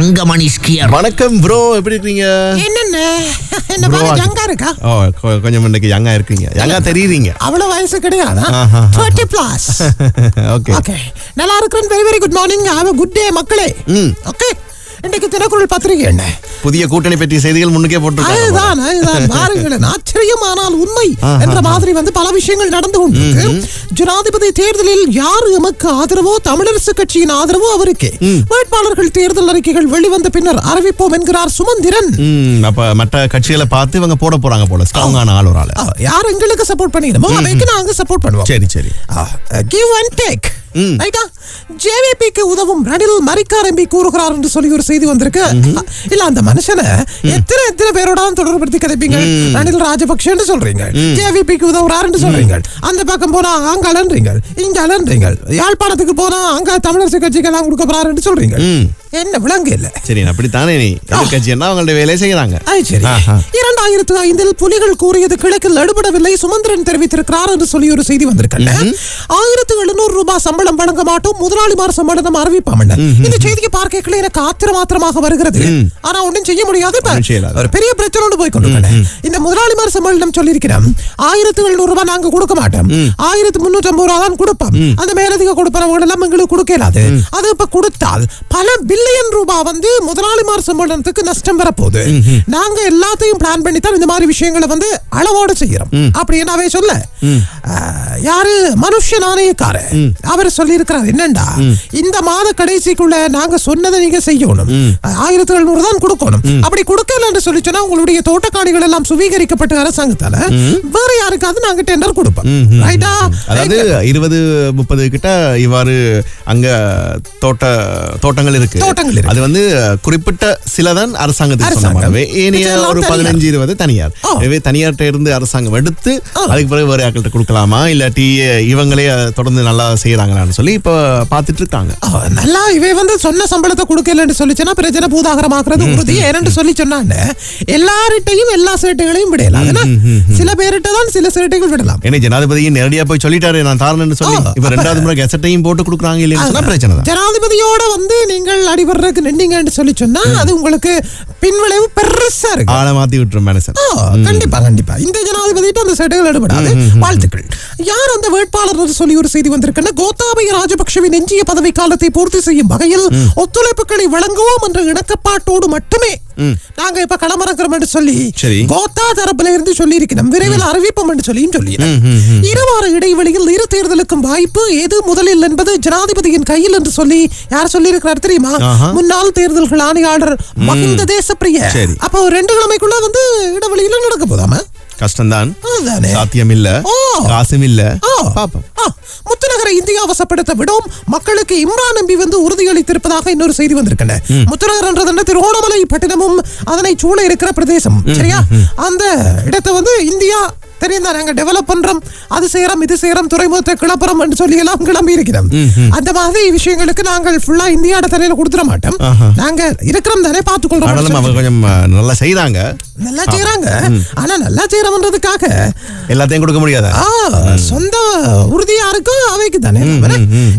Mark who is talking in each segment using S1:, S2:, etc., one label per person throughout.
S1: தங்கமணி ஸ்கியர்
S2: வணக்கம் ப்ரோ எப்படி இருக்கீங்க?
S3: என்னென்ன? என்ன மாதிரி யங்கா இருக்கா?
S2: ஓ கொஞ்சம் இன்னைக்கு யங்கா இருக்கீங்க. யங்கா தெரியுறீங்க.
S3: அவ்வளவு வயசு கிடையாதா?
S2: ஆஹா.
S3: தேர்ட்டி பிளஸ்
S2: ஓகே
S3: ஓகே நல்லா இருக்கிறேன். Very very good morning have good day மக்களே.
S2: ம்.
S3: ஓகே இன்னைக்கு தினக்குரல் பத்திரிகை. என்ன?
S2: புதிய கூட்டணி பற்றிய செய்திகள் முன்னுக்கே
S3: அதுதான் அதுதான் பாருங்களேன் ஆச்சரியம் ஆனால் உண்மை என்ற மாதிரி வந்து பல விஷயங்கள் நடந்து கொண்டிருக்கு. ஜனாதிபதி தேர்தலில் யார் எமக்கு ஆதரவோ தமிழரசு கட்சியின் ஆதரவோ அவருக்கே. வேட்பாளர்கள் தேர்தல் அறிக்கைகள் வெளிவந்த பின்னர் அறிவிப்போம் என்கிறார் சுமந்திரன்.
S2: அப்ப மற்ற கட்சிகளை பார்த்து இவங்க போட போறாங்க போல. ஸ்ட்ராங்கான ஆள் ஒரு ஆளு.
S3: யார் எங்களுக்கு சப்போர்ட் பண்ணிடுமோ அவைக்கு நாங்க சப்போர்ட் பண்ணுவோம்.
S2: சரி சரி.
S3: கிவ் அண்ட் டேக் ரைட்டா? ஜேவிபிக்கு உதவும் ரணில் மரிக்கார் எம்பி கூறுகிறார் என்று சொல்லி ஒரு செய்தி வந்திருக்கு. இல்ல அந்த மனுஷனை எத்தனை எத்தனை பேரோட தொடர்படுத்தி கிடைப்பீங்க? ரணில் ராஜபக்ஷன்னு சொல்றீங்க. ஜேவிபிக்கு உதவுறாருன்னு சொல்றீங்க. அந்த பக்கம் போனா அங்க அலன்றீங்க. இங்க அலன்றீங்க. யாழ்ப்பாணத்துக்கு போனா அங்க தமிழரசு கட்சிக்கு எல்லாம் கொடுக்க போறாருன்னு சொல்றீங்க. என்ன விளங்கு இல்ல.
S2: சரி அப்படித்தானே நீ? எதிர்கட்சி என்ன அவங்களுடைய வேலையை செய்யறாங்க?
S3: சரி. இரண்டாயிரத்து ஐந்தில் புலிகள் கூறியது கிழக்கில் எடுபடவில்லை சுமந்திரன் தெரிவித்திருக்கிறார் என்று சொல்லி ஒரு செய்தி வந்திருக்கல ஆயிரத்து எழுநூறு ரூபாய் சம்பளம் வழங்க மாட்டோம். முதலாளிமார் சம்பளம் அறிவிப்பாம இந்த செய்தியை பார்க்கல எனக்கு ஆத்திரம் ஆத்திரமாக வருகிறது. ஆனா ஒன்றும் செய்ய முடியாது. ஒரு பெரிய பிரச்சனை போய் கொண்டு இந்த முதலாளிமார் சம்பளம் சொல்லியிருக்கிறோம் ஆயிரத்து எழுநூறு ரூபாய் நாங்க கொடுக்க மாட்டோம். ஆயிரத்து முன்னூற்றி ஐம்பது ரூபாய் தான் கொடுப்போம். அந்த மேலதிக கொடுப்பவங்க எல்லாம் எங்களுக்கு கொடுக்கலாது அது இப்ப கொடுத்தால் பல பில்லியன் ரூபாய் வந்து முதலாளிமார் சம்பளத்துக்கு நஷ்டம் வரப்போகுது. நாங்க எல்லாத்தையும் பிளான் பண்ணி தான் இந்த மாதிரி விஷயங்களை வந்து அளவோட செய்யறோம். அப்படின்னாவே சொல்ல? யாரு? மனுஷ நாணயக்கார அவர் சொல்லி இருக்கிறார் என்னண்டா இந்த மாத கடைசிக்குள்ள நாங்க சொன்னதை நீங்க செய்யணும். ஆயிரத்தி எழுநூறு தான் கொடுக்கணும். அப்படி கொடுக்கல என்று சொல்லி சொன்னா உங்களுடைய தோட்டக்காணிகள் எல்லாம் சுவீகரிக்கப்பட்ட அரசாங்கத்தால வேற யாருக்காவது நாங்க டெண்டர் கொடுப்போம். ரைட்டா
S2: அதாவது இருபது முப்பது கிட்ட இவ்வாறு அங்க தோட்ட தோட்டங்கள் இருக்கு.
S3: தோட்டங்கள்.
S2: அது வந்து குறிப்பிட்ட சிலதான் அரசாங்கத்துக்கு ஏனைய ஒரு பதினஞ்சு இருபது தனியார். எனவே தனியார்ட்ட இருந்து அரசாங்கம் எடுத்து. அதுக்கு பிறகு வேற ஆக்கள்கிட்ட கொடுக்கலாமா? இல்லாட்டி இவங்களே தொடர்ந்து நல்லா செய்யறாங்களான்னு சொல்லி இப்ப பாத்துட்டு இருக்காங்க
S3: நல்லா இவை வந்து சொன்ன சம்பளத்தை கொடுக்கலன்னு சொல்லிச்சுன்னா பிரச்சனை பூதாகரமாக்குறது? உறுதி ஏன்னு சொல்லி சொன்னாங்க. எல்லார்கிட்டையும் எல்லா சேட்டைகளையும் விடலாம். சில பேர்கிட்ட தான் சில சேட்டைகள் விடலாம்.
S2: ஏன்னா ஜனாதிபதி நேரடியா போய் சொல்லிட்டாரு நான் தாரணும்னு சொல்லி. இப்ப ரெண்டாவது முறை கெசட்டையும் போட்டு கொடுக்குறாங்க சொன்னா பிரச்சனை
S3: ஜனாதிபதியோட வந்து நீங்கள் அடிபடுறதுக்கு நின்னீங்கன்னு சொல்லி சொன்னா அது உங்களுக்கு பின்விளைவு பெருசா இருக்கு.
S2: ஆளை மாத்தி விட்டுரும்
S3: ஆ, கண்டிப்பா கண்டிப்பா. இந்த ஜனாதிபதிட்டு அந்த சட்டைகள் எடுபடாது. வாழ்த்துக்கள். யார் அந்த வேட்பாளர் சொல்லி ஒரு செய்தி வந்திருக்குன்னா கோத்தாபய ராஜபக்ஷவின் எஞ்சிய பதவி காலத்தை பூர்த்தி செய்யும் வகையில் ஒத்துழைப்புகளை வழங்குவோம் என்ற இணக்கப்பாட்டோடு மட்டுமே நாங்க இப்ப களமிறக்கிறோம் என்று சொல்லி. கோத்தா தரப்புல இருந்து சொல்லி இருக்கிறோம் விரைவில் அறிவிப்போம் என்று சொல்லியும் சொல்லி இருவார இடைவெளியில் இரு தேர்தலுக்கும் வாய்ப்பு எது முதலில் என்பது ஜனாதிபதியின் கையில் என்று சொல்லி யார் சொல்லி இருக்கிறார் தெரியுமா. முன்னாள் தேர்தல்கள் ஆணையாளர் மஹிந்த தேசப்பிரிய. அப்போ ரெண்டு கிழமைக்குள்ள வந்து இடைவெளியில நடக்க போதாம?
S2: கஷ்டம்தான். சாத்தியம் இல்ல. காசும் இல்ல. பாப்போம்
S3: முத்துநகரை இந்தியா வசப்படுத்த விடும் மக்களுக்கு இம்ரான் நம்பி வந்து உறுதியளித்திருப்பதாக இன்னொரு செய்தி வந்திருக்கன முத்துநகர்ன்றது என்ன திருவோணமலை பட்டினமும் அதனை சூழ இருக்கிற பிரதேசம். சரியா? அந்த இடத்தை வந்து இந்தியா தெரியும் தான் நாங்க டெவலப் பண்றோம். அது செய்யறோம் இது செய்யறோம் துறைமுகத்தை கிளப்புறோம் என்று சொல்லி எல்லாம் கிளம்பி இருக்கிறோம். அந்த மாதிரி விஷயங்களுக்கு நாங்கள் ஃபுல்லா இந்தியாட தலையில கொடுத்துட மாட்டோம். நாங்க இருக்கிறோம் தானே பார்த்துக்கொள்றோம்.
S2: கொஞ்சம் நல்லா செய்றாங்க.
S3: நல்லா செய்யறாங்க ஆனா நல்லா செய்யறோம்ன்றதுக்காக
S2: எல்லாத்தையும் கொடுக்க முடியாதா?
S3: சொந்த உறுதியா இருக்கும் அவைக்கு தானே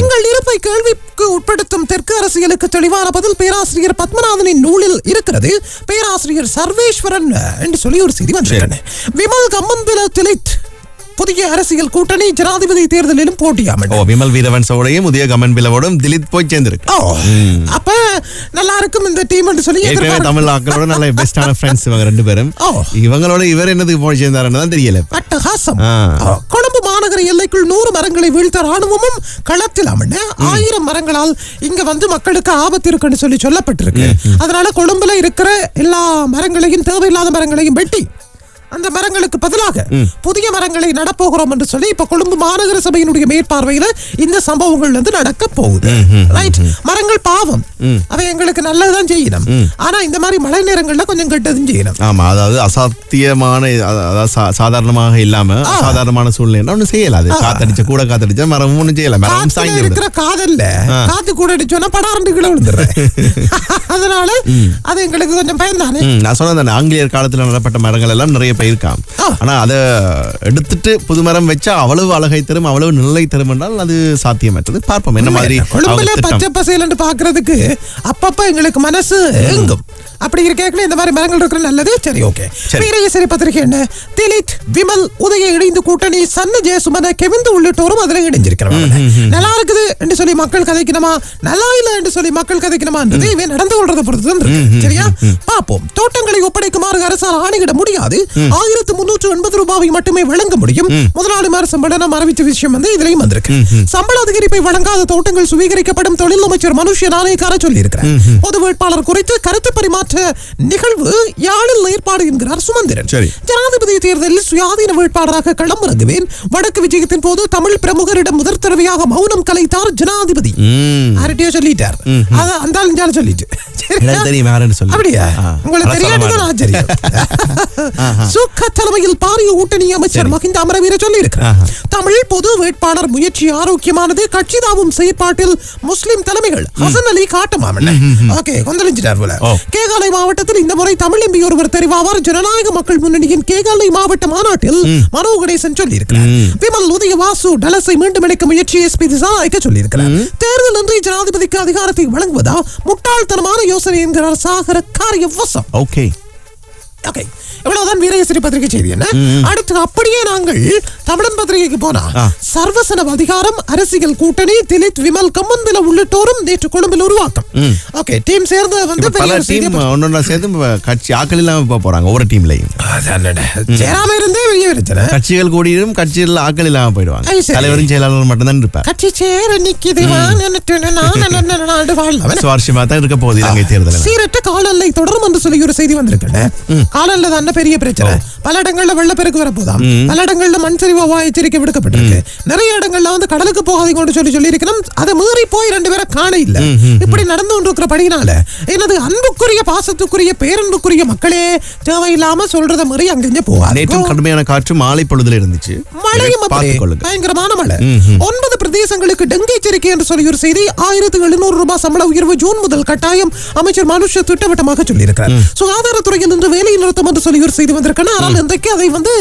S3: எங்கள் இருப்பை கேள்விக்கு உட்படுத்தும் தெற்கு அரசியலுக்கு தெளிவான பதில் பேராசிரியர் பத்மநாதனின் நூலில் இருக்கிறது. பேராசிரியர் சர்வேஸ்வரன் என்று சொல்லி ஒரு செய்தி வந்திருக்கேன் விமல் கம்மந்தில திலித் புதிய அரசியல் கூட்டணி ஜனாதிபதி தேர்தலிலும் போட்டியாமல்
S2: ஓ விமல் வீரவன் சோடையும் உதய கமன் பிலவோடும் திலீப் போய் சேர்ந்திருக்கு.
S3: ஓ அப்ப நல்லா இருக்கும் இந்த டீம் சொல்லி
S2: ஏற்கனவே தமிழ் ஆக்களோட நல்ல பெஸ்டான ஃப்ரெண்ட்ஸ் இவங்க ரெண்டு பேரும். இவங்களோட இவர் என்னதுக்கு போய் சேர்ந்தாருன்னு தான் தெரியல.
S3: அட்டகாசம். கொழும்பு மாநகர எல்லைக்குள் நூறு மரங்களை வீழ்த்த ராணுவமும் களத்தில் அமர்ந்து ஆயிரம் மரங்களால் இங்க வந்து மக்களுக்கு ஆபத்து இருக்குன்னு சொல்லி சொல்லப்பட்டிருக்கு. அதனால கொழும்புல இருக்கிற எல்லா மரங்களையும் தேவையில்லாத மரங்களையும் வெட்டி அந்த மரங்களுக்கு பதிலாக புதிய மரங்களை நடப்போகிறோம் என்று சொல்லி இப்ப கொழும்பு மாநகர சபையினுடைய மேற்பார்வையில இந்த சம்பவங்கள் வந்து நடக்க போகுது. ரைட் மரங்கள் பாவம். அவை எங்களுக்கு நல்லதுதான் செய்யணும். ஆனா இந்த மாதிரி மழை நேரங்கள்ல கொஞ்சம் கெட்டதும் செய்யணும்.
S2: ஆமா அதாவது அசாத்தியமான சாதாரணமாக இல்லாம சாதாரணமான சூழ்நிலை ஒன்றும் செய்யல. அது காத்தடிச்ச கூட காத்தடிச்சா மரம் ஒன்றும் செய்யல. மரம்
S3: இருக்கிற காதல்ல காத்து கூட அடிச்சோன்னா படாரண்டு கீழே விழுந்துடுறேன். அதனால அது எங்களுக்கு கொஞ்சம் பயந்தானே
S2: ம், நான் சொன்னேன் ஆங்கிலேயர் காலத்துல நடப்பட்ட மரங்கள் எல்லாம் நிறைய பயிருக்காம். ஆனா அதை எடுத்துட்டு புது மரம் வச்சா அவ்வளவு அழகை தரும் அவ்வளவு நிலை தரும் என்றால் அது சாத்தியமற்றது. பார்ப்போம் என்ன மாதிரி.
S3: பச்சை பசேலன்னு பாக்குறதுக்கு அப்பப்ப எங்களுக்கு மனசு எங்கும் அப்படி இருக்கேங்களே இந்த மாதிரி மரங்கள் இருக்கிற நல்லது? சரி ஓகே.
S2: சரி.
S3: வீரகேசரி பத்திரிகை என்ன? திலித் விமல் உதய இணைந்து கூட்டணி சன்னு ஜெயசுமன கெவிந்து உள்ளிட்டோரும் அதுல இணைஞ்சிருக்கிறோம் நல்லா இருக்குது என்று சொல்லி மக்கள் கதைக்கணுமா? நல்லா இல்ல என்று சொல்லி மக்கள் கதைக்கணுமான்றது இவன் நடந்து கொள்றதை பொறுத்து தான் இருக்கு சரியா? பாப்போம் தோட்டங்களை ஒப்படைக்குமாறு அரசால் ஆணையிட முடியாது. ஆயிரத்து முன்னூற்று எண்பது ரூபாவை மட்டுமே வழங்க முடியும். முதலாளிமார் சம்பளம் அறிவித்த விஷயம் வந்து இதுலயும் வந்திருக்கு. சம்பள அதிகரிப்பை வழங்காத தோட்டங்கள் சுவீகரிக்கப்படும் தொழில் அமைச்சர் மனுஷ்ய நாணயக்கார சொல்லி இருக்கிறார் பொது வேட்பாளர் குறித்து கருத்து பரிமாற்ற நிகழ்வு யாழில் ஏற்பாடு என்கிறார் சுமந்திரன். ஜனாதிபதி தேர்தலில் சுயாதீன வேட்பாளராக களமிறங்குவேன் வடக்கு விஜயத்தின் போது தமிழ் பிரமுகரிடம் முதற் தடவையாக மௌனம் கலைத்தார் ஜனாதிபதி. யார்கிட்டயோ சொல்லிட்டார். அந்த சொல்லிட்டு. அப்படியா. உங்களுக்கு தெரியாதுதான் ஆச்சரியம். தலைமையில் பாரிய கூட்டணி அமைச்சர் மகிந்த அமரவீர சொல்லி இருக்கிறார் தமிழ் பொது வேட்பாளர் முயற்சி ஆரோக்கியமானது கட்சிதாவும் செயற்பாட்டில் முஸ்லிம் தலைமைகள். ஹசன் அலி காட்டமாமல்ல ஓகே போல. கேகாலை மாவட்டத்தில் இந்த முறை தமிழ் எம்பி ஒருவர் தெரிவாவார். ஜனநாயக மக்கள் முன்னணியின் கேகாலை மாவட்ட மாநாட்டில் மனோ கணேசன் சொல்லி இருக்கிறார் விமல் உதய வாசு டலஸை மீண்டும் இணைக்க முயற்சி எஸ்பி திசாநாயக்க சொல்லி இருக்கிறார் தேர்தல் அன்றி ஜனாதிபதிக்கு அதிகாரத்தை வழங்குவதா? முட்டாள்தனமான யோசனை என்கிறார் சாகர காரியவசம்.
S2: ஓகே.
S3: ஓகே இவ்வளவுதான் வீரகேசரி பத்திரிகை செய்தி என்ன? அடுத்து அப்படியே நாங்கள் தமிழன் பத்திரிகைக்கு போனா. சர்வசன அதிகாரம் அரசியல் கூட்டணி திலித் விமல் கம்மந்தில உள்ளிட்டோரும் நேற்று கொழும்பில் உருவாக்கம். ஓகே டீம் சேர்ந்து வந்து
S2: பல டீம் ஒன்னொன்னா சேர்ந்து கட்சி ஆக்கள் இல்லாம போறாங்க ஒவ்வொரு டீம்லயும்.
S3: சேராம இருந்தே வெளியே பிரச்சனை
S2: கட்சிகள் கூடியும் கட்சிகள் ஆக்கள் இல்லாம போயிடுவாங்க. தலைவரும் செயலாளரும் மட்டும்தான் இருப்பார்.
S3: கட்சி சேர நிக்குது
S2: சுவாரஸ்யமா தான் இருக்க போகுது இலங்கை தேர்தல்
S3: சீரற்ற காலநிலை தொடரும் என்று சொல்லி ஒரு செய்தி வந்திருக்குல்ல காலநிலை தான் பெரிய பிரச்சனை. பல இடங்கள்ல வெள்ளப்பெருக்கு வரப்போதாம் பல இடங்கள்ல மண் சரிவு அபாய எச்சரிக்கை விடுக்கப்பட்டிருக்கு. நிறைய இடங்கள்ல வந்து கடலுக்கு போகாதீங்க கொண்டு சொல்லி சொல்லி இருக்கணும் அதை மீறி போய் ரெண்டு பேரை காண இல்ல. இப்படி நடந்து கொண்டிருக்கிற படியினால எனது அன்புக்குரிய பாசத்துக்குரிய பேரன்புக்குரிய மக்களே தேவையில்லாம சொல்றத மீறி அங்கிருந்து
S2: நேற்றும்
S3: போவாங்க
S2: கடுமையான காற்று மாலை பொழுதுல இருந்துச்சு.
S3: மழையும் பயங்கரமான மழை. ஒன்பது பிரதேசங்களுக்கு டெங்கு எச்சரிக்கை என்று சொல்லி ஒரு செய்தி ஆயிரத்து எழுநூறு ரூபாய் சம்பள உயர்வு ஜூன் முதல் கட்டாயம் அமைச்சர் மனுஷ திட்டவட்டமாக சொல்லியிருக்கிறார். சுகாதாரத்துறையில் இன்று வேலை நிறுத்தம் என்று சொல்லி ஒரு செய்தி வந்திருக்கணும் ஆனால் இன்றைக்கு அதை வந்து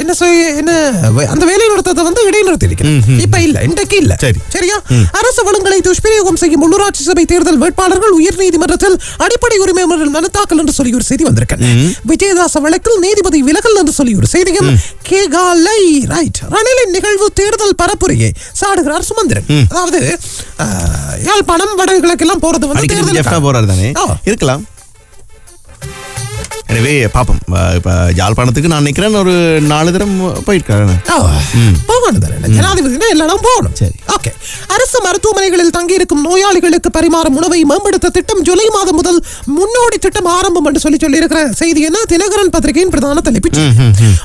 S3: என்ன செய்ய என்ன அந்த வேலை நிறுத்தத்தை வந்து இடைநிறுத்தி இருக்கிறேன் இப்ப இல்ல இன்றைக்கு இல்ல.
S2: சரி.
S3: சரியா? அரசு வளங்களை துஷ்பிரயோகம் செய்யும் உள்ளூராட்சி சபை தேர்தல் வேட்பாளர்கள் உயர்நீதிமன்றத்தில் அடிப்படை உரிமை மனு தாக்கல் என்று சொல்லி ஒரு செய்தி வந்திருக்கேன். விஜயதாச வழக்கில் நீதிபதி விலகல் என்று சொல்லி ஒரு செய்தியும் கேகாலை ரைட் ரணிலின் நிகழ்வு தேர்தல் பரப்புரையை சாடுகிறார் சுமந்திரன். அதாவது யாழ்ப்பாணம் வடகிழக்கெல்லாம் போறது வந்து.
S2: இருக்கலாம். எனவே பாப்போம். அஹ் இப்ப யாழ்ப்பாணத்துக்கு நான் நினைக்கிறேன் ஒரு நாலு தரம் போயிருக்காரு
S3: போகணும் தானே. ஜனாதிபதினா எல்லாரும் போகணும்.
S2: சரி.
S3: அரசு மருத்துவமனைகளில் தங்கியிருக்கும் நோயாளிகளுக்கு பரிமாறும் உணவை மேம்படுத்த திட்டம் ஜூலை மாதம் முதல் முன்னோடி திட்டம் ஆரம்பம் என்று சொல்லி சொல்லி இருக்கிற செய்தி என்ன? தினகரன் பத்திரிகையின் பிரதான தலைப்பு.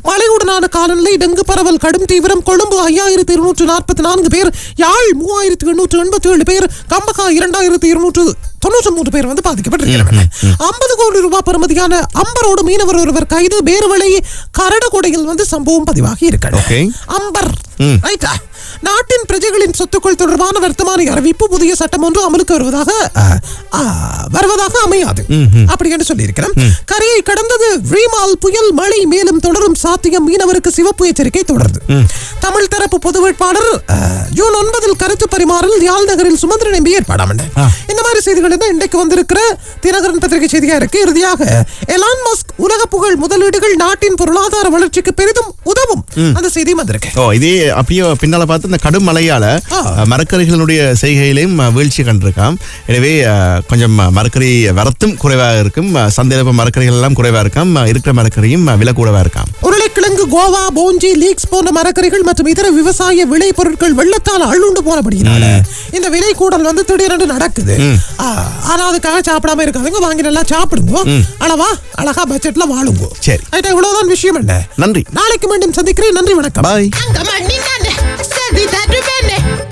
S3: மழையுடனான காலநிலை டெங்கு பரவல் கடும் தீவிரம் கொழும்பு ஐயாயிரத்தி இருநூற்று நாற்பத்தி நான்கு பேர் யாழ் மூவாயிரத்தி எண்ணூற்று எண்பத்தி ஏழு பேர் கம்பகா இரண்டாயிரத்தி இருநூற்று தொண்ணூற்றி மூன்று பேர் வந்து பாதிக்கப்பட்டிருக்கிறார்கள். ஐம்பது கோடி ரூபாய் பெறுமதியான அம்பரோடு மீனவர் ஒருவர் கைது பேருவளை கரடகொடையில் வந்து சம்பவம் பதிவாகி இருக்கிறது. அம்பர். ரைட்டா? நாட்டின் பிரஜைகளின் சொத்துக்கள் தொடர்பான வர்த்தமானி அறிவிப்பு புதிய சட்டம் ஒன்று அமலுக்கு வருவதாக வருவதாக அமையாது. அப்படி என்று சொல்லியிருக்கிறோம் கரையை கடந்தது ரீமால் புயல் மழை மேலும் தொடரும் சாத்தியம் மீனவருக்கு சிவப்பு எச்சரிக்கை தொடருது தமிழ் தரப்பு பொது வேட்பாளர் ஜூன் ஒன்பதில் கருத்து பரிமாறல் யாழ் நகரில் சுமந்திரன் எம்பி ஏற்பாடாமண்ட. இந்த மாதிரி செய்திகள் தான் இன்றைக்கு வந்திருக்கிற தினகரன் பத்திரிகை செய்தியா இருக்கு. இறுதியாக எலான் மஸ்க் உலக புகழ் முதலீடுகள் நாட்டின் பொருளாதார வளர்ச்சிக்கு பெரிதும் உதவும் அந்த செய்தியும் வந்திருக்கு.
S2: இதே அப்படியே பின்னால பார்த்து இந்த கடும் மழையால மரக்கறிகளுடைய செய்கையிலையும் வீழ்ச்சி கண்டிருக்காம். எனவே கொஞ்சம் மரக்கறி வரத்தும் குறைவாக இருக்கும். சந்தையில மரக்கறிகள் எல்லாம் குறைவா இருக்காம். இருக்கிற மரக்கறியும் விலை கூடவா இருக்காம்.
S3: உருளைக்கிழங்கு கோவா போஞ்சி லீக்ஸ் போன்ற மரக்கறிகள் மற்றும் இதர விவசாய விளை பொருட்கள் வெள்ளத்தால் அள்ளுண்டு போனபடியினால இந்த விலை கூடல் வந்து திடீரென்று நடக்குது. ஆனா அதுக்காக சாப்பிடாம இருக்காதுங்க. வாங்கி நல்லா சாப்பிடுங்க. அளவா அழகா பட்ஜெட்ல வாழுங்க.
S2: சரி.
S3: இவ்வளவுதான் விஷயம் என்ன?
S2: நன்றி.
S3: நாளைக்கு மீண்டும் சந்திக்கிறேன். நன்றி வணக்கம்.
S2: பாய்.
S1: is it a do?